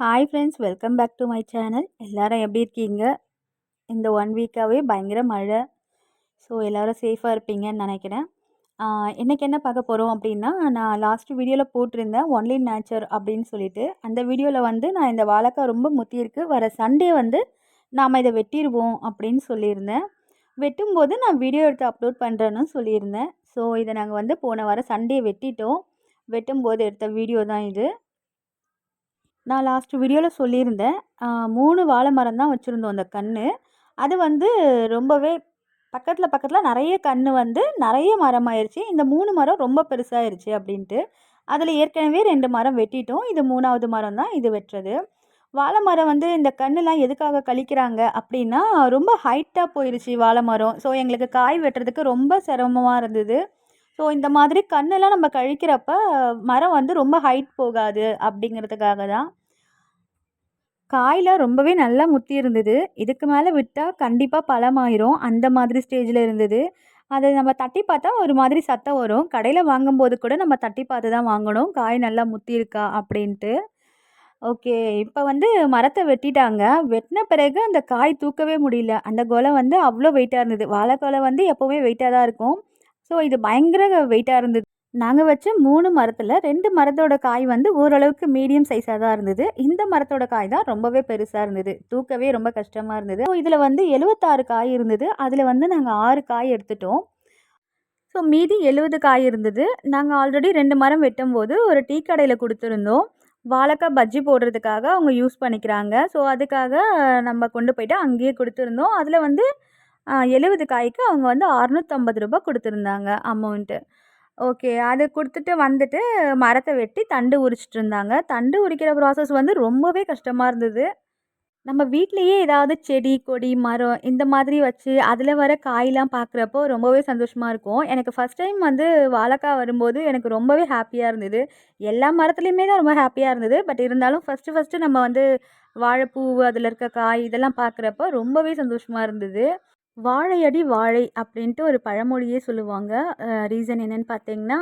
Hi friends welcome back to my channel எல்லோரும் எப்படி இருக்கீங்க? இந்த ஒன் வீக்காகவே பயங்கர மழை. ஸோ எல்லோரும் சேஃபாக இருப்பீங்கன்னு நினைக்கிறேன். இன்றைக்கி என்ன பார்க்க போகிறோம் அப்படின்னா நான் லாஸ்ட் வீடியோவில் போட்டிருந்தேன் ஒன்லி நேச்சர் அப்படின்னு சொல்லிட்டு. அந்த வீடியோவில் வந்து நான் இந்த வாழைக்காய் ரொம்ப முத்தியிருக்கு வர சண்டே வந்து நாம் இதை வெட்டிடுவோம் அப்படின்னு சொல்லியிருந்தேன். வெட்டும்போது நான் வீடியோ எடுத்து அப்லோட் பண்ணுறேன்னு சொல்லியிருந்தேன். ஸோ இதை நாங்கள் வந்து போன வாரம் சண்டே வெட்டிட்டோம். வெட்டும்போது எடுத்த வீடியோ தான் இது. நான் லாஸ்ட் வீடியோவில் சொல்லியிருந்தேன். மூணு வாழை மரம் தான் வச்சுருந்தோம் அந்த கன்று அது வந்து ரொம்பவே பக்கத்தில் பக்கத்தில் நிறைய கன்று வந்து நிறைய மரம் ஆயிடுச்சு இந்த மூணு மரம் ரொம்ப பெருசாகிருச்சு அப்படின்ட்டு. அதில் ஏற்கனவே ரெண்டு மரம் வெட்டிட்டோம். இது மூணாவது மரம் தான் இது வெட்டுறது. வாழை மரம் வந்து இந்த கண்ணுலாம் எதுக்காக கழிக்கிறாங்க அப்படின்னா ரொம்ப ஹைட்டாக போயிடுச்சு வாழை மரம். ஸோ எங்களுக்கு காய் வெட்டுறதுக்கு ரொம்ப சிரமமாக இருந்தது. ஸோ இந்த மாதிரி கண்ணெல்லாம் நம்ம கழிக்கிறப்ப மரம் வந்து ரொம்ப ஹைட் போகாது அப்படிங்கிறதுக்காக தான். காயில் ரொம்பவே நல்லா முத்தி இருந்தது. இதுக்கு மேலே விட்டால் கண்டிப்பாக பழமாயிரும். அந்த மாதிரி ஸ்டேஜில் இருந்தது. அதை நம்ம தட்டி பார்த்தா ஒரு மாதிரி சத்தம் வரும். கடையில் வாங்கும்போது கூட நம்ம தட்டி பார்த்து தான் வாங்கணும். காய் நல்லா முத்தி இருக்கா அப்படின்ட்டு. ஓகே இப்போ வந்து மரத்தை வெட்டிட்டாங்க. வெட்டின பிறகு அந்த காய் தூக்கவே முடியல. அந்த கொலை வந்து அவ்வளோ வெயிட்டாக இருந்தது. வாழைக்கொலை வந்து எப்போவுமே வெயிட்டாக தான் இருக்கும். ஸோ இது பயங்கர வெயிட்டாக இருந்தது. நாங்கள் வச்ச மூணு மரத்தில் ரெண்டு மரத்தோட காய் வந்து ஓரளவுக்கு மீடியம் சைஸாக தான் இருந்தது. இந்த மரத்தோட காய் தான் ரொம்பவே பெருசாக இருந்தது. தூக்கவே ரொம்ப கஷ்டமாக இருந்தது. ஸோ இதில் வந்து எழுபத்தாறு காய் இருந்தது. அதில் வந்து நாங்கள் ஆறு காய் எடுத்துட்டோம். ஸோ மீதி எழுபது காய் இருந்தது. நாங்கள் ஆல்ரெடி ரெண்டு மரம் வெட்டும் போது ஒரு டீ கடையில் கொடுத்துருந்தோம். வாழைக்காய் பஜ்ஜி போடுறதுக்காக அவங்க யூஸ் பண்ணிக்கிறாங்க. ஸோ அதுக்காக நம்ம கொண்டு போயிட்டு அங்கேயே கொடுத்துருந்தோம். அதில் வந்து எழுபது காய்க்கு அவங்க வந்து அறநூற்றம்பது ரூபா கொடுத்துருந்தாங்க அமௌண்ட்டு. ஓகே. அது கொடுத்துட்டு வந்துட்டு மரத்தை வெட்டி தண்டு உரிச்சிட்டு இருந்தாங்க தண்டு உரிக்கிற ப்ராசஸ் வந்து ரொம்பவே கஷ்டமாக இருந்தது. நம்ம வீட்லேயே ஏதாவது செடி கொடி மரம் இந்த மாதிரி வச்சு அதில் வர காயெலாம் பார்க்குறப்போ ரொம்பவே சந்தோஷமாக இருக்கும். எனக்கு ஃபஸ்ட் டைம் வந்து வாழைக்காய் வரும்போது எனக்கு ரொம்பவே ஹாப்பியாக இருந்தது. எல்லா மரத்துலேயுமே தான் ரொம்ப ஹாப்பியாக இருந்தது. பட் இருந்தாலும் ஃபஸ்ட்டு ஃபஸ்ட்டு நம்ம வந்து வாழைப்பூ அதில் இருக்க காய் இதெல்லாம் பார்க்குறப்போ ரொம்பவே சந்தோஷமாக இருந்தது. வாழையடி வாழை அப்படின்ட்டு ஒரு பழமொழியே சொல்லுவாங்க. ரீசன் என்னென்னு பார்த்தீங்கன்னா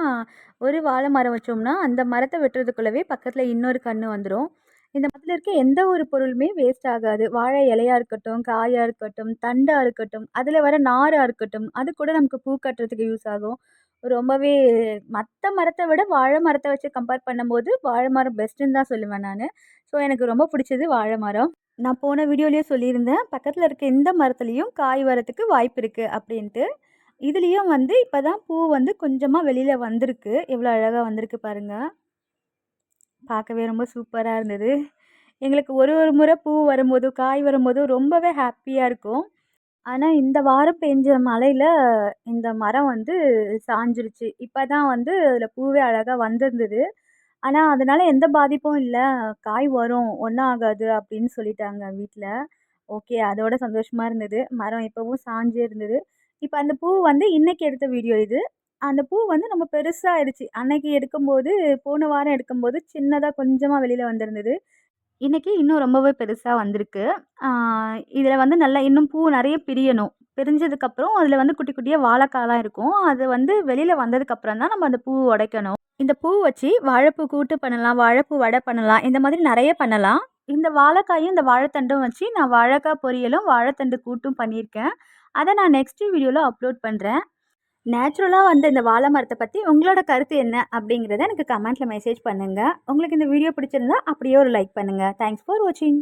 ஒரு வாழை மரம் வச்சோம்னா அந்த மரத்தை வெட்டுறதுக்குள்ளவே பக்கத்தில் இன்னொரு கன்று வந்துடும் இந்த மரத்தில் இருக்க எந்த ஒரு பொருளுமே வேஸ்ட் ஆகாது. வாழை இலையாக இருக்கட்டும் காயாக இருக்கட்டும் தண்டாக இருக்கட்டும் அதில் வர நாராக இருக்கட்டும் அது கூட நமக்கு பூ கட்டுறதுக்கு யூஸ் ஆகும். ரொம்பவே மற்ற மரத்தை விட வாழை மரத்தை வச்சு கம்பேர் பண்ணும்போது வாழை மரம் பெஸ்ட்டுன்னு தான் சொல்லுவேன் நான். ஸோ எனக்கு ரொம்ப பிடிச்சது வாழை மரம். நான் போன வீடியோலேயே சொல்லியிருந்தேன் பக்கத்தில் இருக்க எந்த மரத்துலேயும் காய் வரத்துக்கு வாய்ப்பு இருக்குது அப்படின்ட்டு. இதுலேயும் வந்து இப்போ தான் பூ வந்து கொஞ்சமாக வெளியில் வந்திருக்கு. எவ்வளோ அழகாக வந்திருக்கு பாருங்கள் பார்க்கவே ரொம்ப சூப்பராக இருந்தது. எங்களுக்கு ஒரு ஒரு முறை பூ வரும்போது காய் வரும்போது ரொம்பவே ஹாப்பியாக இருக்கும். ஆனால் இந்த வாரம் பெஞ்ச மழையில் இந்த மரம் வந்து சாஞ்சிருச்சு. இப்போ தான் வந்து அதில் பூவே அழகாக வந்திருந்தது. ஆனால் அதனால் எந்த பாதிப்பும் இல்லை. காய் வரும் ஒன்றும் ஆகாது அப்படின்னு சொல்லிட்டாங்க வீட்டில் ஓகே அதோட சந்தோஷமாக இருந்தது. மரம் இப்போவும் சாஞ்சே இருந்தது. இப்போ அந்த பூ வந்து இன்றைக்கி எடுத்த வீடியோ இது. அந்த பூ வந்து நம்ம பெருசாக ஆயிடுச்சு அன்னைக்கு எடுக்கும்போது போன வாரம் எடுக்கும்போது சின்னதாக கொஞ்சமாக வெளியில் வந்திருந்தது. இன்றைக்கி இன்னும் ரொம்பவே பெருசாக வந்திருக்கு. இதில் வந்து நல்லா இன்னும் பூ நிறைய பிரியணும். பிரிஞ்சதுக்கப்புறம் அதில் வந்து குட்டி குட்டியாக வாழைக்காலாம் இருக்கும். அது வந்து வெளியில் வந்ததுக்கப்புறம் தான் நம்ம அந்த பூ உடைக்கணும். இந்த பூ வச்சு வாழைப்பூ கூட்டு பண்ணலாம் வாழைப்பூ வடை பண்ணலாம் இந்த மாதிரி நிறைய பண்ணலாம். இந்த வாழைக்காயும் இந்த வாழைத்தண்டும் வச்சு நான் வாழைக்காய் பொரியலும் வாழைத்தண்டு கூட்டும் பண்ணியிருக்கேன். அதை நான் நெக்ஸ்ட் வீடியோவில் அப்லோட் பண்ணுறேன் நேச்சுரலாக வந்து இந்த வாழை மரத்தை பற்றி உங்களோட கருத்து என்ன அப்படிங்கிறத எனக்கு கமெண்ட்டில் மெசேஜ் பண்ணுங்கள் உங்களுக்கு இந்த வீடியோ பிடிச்சிருந்தா அப்படியே ஒரு லைக் பண்ணுங்கள் தேங்க்ஸ் ஃபார் வாட்சிங்